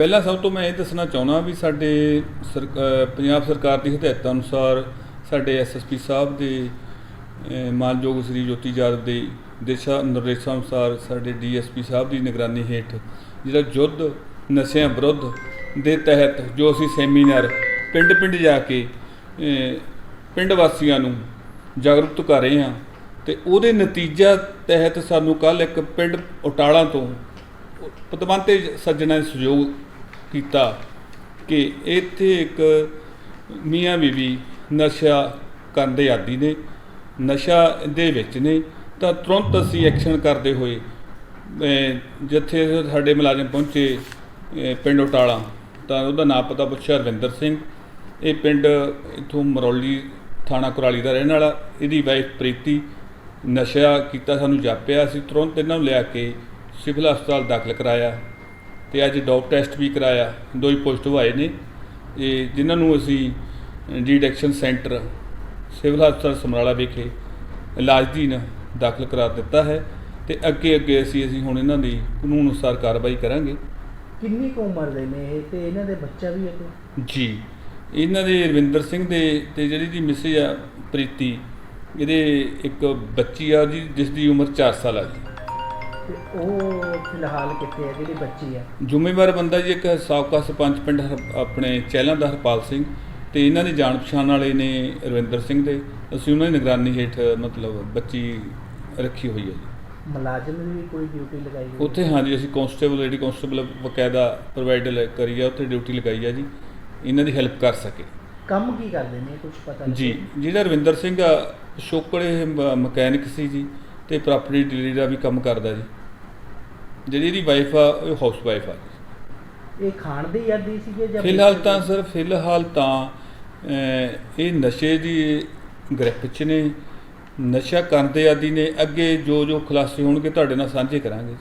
ਪਹਿਲਾਂ ਸਭ ਤੋਂ ਮੈਂ ਇਹ ਦੱਸਣਾ ਚਾਹੁੰਦਾ ਵੀ ਸਾਡੇ ਸਰਕ- ਪੰਜਾਬ ਸਰਕਾਰ ਦੀ ਹਦਾਇਤਾਂ ਅਨੁਸਾਰ ਸਾਡੇ ਐਸਐਸਪੀ ਸਾਹਿਬ ਦੇ ਮਾਨਯੋਗ ਸ੍ਰੀ ਜੋਤੀ ਜਾਦਵ ਦੇ ਦਿਸ਼ਾ ਨਿਰਦੇਸ਼ਾਂ ਅਨੁਸਾਰ ਸਾਡੇ ਡੀਐਸਪੀ ਸਾਹਿਬ ਦੀ ਨਿਗਰਾਨੀ ਹੇਠ ਜਿਹੜਾ ਯੁੱਧ ਨਸ਼ਿਆਂ ਵਿਰੁੱਧ ਦੇ ਤਹਿਤ ਜੋ ਅਸੀਂ ਸੈਮੀਨਾਰ ਪਿੰਡ-ਪਿੰਡ ਜਾ ਕੇ ਪਿੰਡ ਵਾਸੀਆਂ ਨੂੰ ਜਾਗਰੂਕ ਕਰ ਰਹੇ ਹਾਂ ਤੇ ਉਹਦੇ ਨਤੀਜਾ ਤਹਿਤ ਸਾਨੂੰ ਕੱਲ ਇੱਕ ਪਿੰਡ ਉਟਾਲਾ ਤੋਂ ਪਤਵੰਤੇ ਸੱਜਣਾ ਦੇ ਸਹਿਯੋਗ ਕੀਤਾ ਕਿ ਇੱਥੇ ਇੱਕ ਮੀਆਂ ਬੀਵੀ ਨਸ਼ਾ ਕਰਨ ਦੇ ਆਦੀ ਨੇ, ਨਸ਼ਾ ਦੇ ਵਿੱਚ ਨੇ, ਤਾਂ ਤੁਰੰਤ ਅਸੀਂ ਐਕਸ਼ਨ ਕਰਦੇ ਹੋਏ ਜਿੱਥੇ ਸਾਡੇ ਮੁਲਾਜ਼ਮ ਪਹੁੰਚੇ ਪਿੰਡ ਉਟਾਲਾ, ਤਾਂ ਉਹਦਾ ਨਾਮ ਪਤਾ ਪੁੱਛਿਆ ਰਵਿੰਦਰ ਸਿੰਘ। ਇਹ ਪਿੰਡ ਇਥੋਂ ਮਰੌਲੀ ਥਾਣਾ ਕੁਰਾਲੀ ਦਾ ਰਹਿਣ ਵਾਲਾ, ਇਹਦੀ ਵਾਈਫ ਪ੍ਰੀਤੀ ਨਸ਼ਾ ਕੀਤਾ, ਸਾਨੂੰ ਜਾਪਿਆ, ਅਸੀਂ ਤੁਰੰਤ ਇਹਨਾਂ ਨੂੰ ਲਿਆ ਕੇ ਸਿਵਲ ਹਸਪਤਾਲ ਦਾਖਲ ਕਰਾਇਆ। ਤੇ ਅੱਜ ਡੋਪ ਟੈਸਟ ਵੀ ਕਰਾਇਆ ਦੋ ਹੀ ਪੋਜ਼ਿਟਿਵ ਆਏ ਨੇ। ਇਹ ਜਿਨ੍ਹਾਂ ਨੂੰ ਅਸੀਂ ਡੀਡੈਕਸ਼ਨ ਸੈਂਟਰ ਸਿਵਲ ਹਸਪਤਾਲ ਸਮਰਾਲਾ ਵਿਖੇ ਇਲਾਜ ਦੀ ਦਾਖਲ ਕਰਾ ਦਿੱਤਾ ਹੈ ਤੇ ਅੱਗੇ ਅੱਗੇ ਅਸੀਂ ਅਸੀਂ ਹੁਣ ਇਹਨਾਂ ਦੀ ਕਾਨੂੰਨ ਅਨੁਸਾਰ ਕਾਰਵਾਈ ਕਰਾਂਗੇ। ਕਿੰਨੀ ਕੁ ਉਮਰ ਦੇ ਨੇ ਇਹ ਤੇ ਇਹਨਾਂ ਦੇ ਬੱਚਾ ਵੀ ਹੈ ਕੋਈ? ਜੀ ਇਹਨਾਂ ਦੇ ਰਵਿੰਦਰ ਸਿੰਘ ਦੇ ਤੇ ਜਿਹੜੀ ਦੀ ਮਿਸਿਸ ਆ ਪ੍ਰੀਤੀ ਇਹਦੇ ਇੱਕ ਬੱਚੀ ਆ ਜੀ ਜਿਸ ਦੀ ਉਮਰ 4 ਸਾਲ ਆ ਜੀ। ਤੇ ਉਹ ਫਿਲਹਾਲ ਕਿੱਥੇ ਹੈ ਜਿਹੜੀ ਬੱਚੀ ਹੈ? ਜ਼ਿੰਮੇਵਾਰ ਬੰਦਾ ਜੀ ਇੱਕ ਸਾਬਕਾ ਸਰਪੰਚ ਪਿੰਡ ਹਰ- ਆਪਣੇ ਚਹਿਲਾਂ ਦਾ ਹਰਪਾਲ ਸਿੰਘ ਤੇ ਇਹਨਾਂ ਦੀ ਜਾਣ ਪਛਾਣ ਵਾਲੇ ਨੇ ਰਵਿੰਦਰ ਸਿੰਘ ਦੇ। ਅਸੀਂ ਉਹਨਾਂ ਦੀ ਨਿਗਰਾਨੀ ਹੇਠ ਮਤਲਬ ਬੱਚੀ ਰੱਖੀ ਹੋਈ ਹੈ ਜੀ। ਮੁਲਾਜ਼ਮ ਦੀ ਵੀ ਕੋਈ ਡਿਊਟੀ ਲਗਾਈ ਹੋਈ ਹੈ? ਉੱਥੇ ਹਾਂਜੀ ਅਸੀਂ ਕਾਂਸਟੇਬਲ ਲੇਡੀ ਕਾਂਸਟੇਬਲ ਬਕਾਇਦਾ ਪ੍ਰੋਵਾਈਡ ਕਰੀ ਆ ਉੱਥੇ ਡਿਊਟੀ ਲਗਾਈ ਆ ਜੀ। ਇਹਨਾਂ ਦੀ ਹੈਲਪ ਕਰ ਸਕੇ। ਕੰਮ ਕੀ ਕਰਦੇ ਨੇ? ਕੁਝ ਪਤਾ ਨਹੀਂ ਜੀ ਜਿਹੜਾ ਰਵਿੰਦਰ ਸਿੰਘ ਆ ਪਿਛੋਕੜੇ ਮਕੈਨਿਕ ਸੀ ਜੀ। ਤੇ ਪ੍ਰਾਪਰਟੀ ਡੀਲਰ ਦਾ ਵੀ ਕੰਮ ਕਰਦਾ ਜੀ। ਜਿਹੜੀ ਇਹਦੀ ਵਾਈਫ ਆ ਉਹ ਹਾਊਸ ਵਾਈਫ ਆ ਇਹ ਖਾਣ ਦੇ ਆਦੀ ਸੀਗੇ ਜਾਂ ਫਿਲਹਾਲ ਤਾਂ? ਸਰ ਫਿਲਹਾਲ ਤਾਂ ਇਹ ਨਸ਼ੇ ਦੀ ਗ੍ਰਿਫ 'ਚ ਨੇ। ਨਸ਼ਾ ਕਰਨ ਦੇ ਆਦੀ ਨੇ। ਅੱਗੇ ਜੋ ਜੋ ਖੁਲਾਸੇ ਹੋਣਗੇ ਤੁਹਾਡੇ ਨਾਲ ਸਾਂਝੇ ਕਰਾਂਗੇ ਜੀ।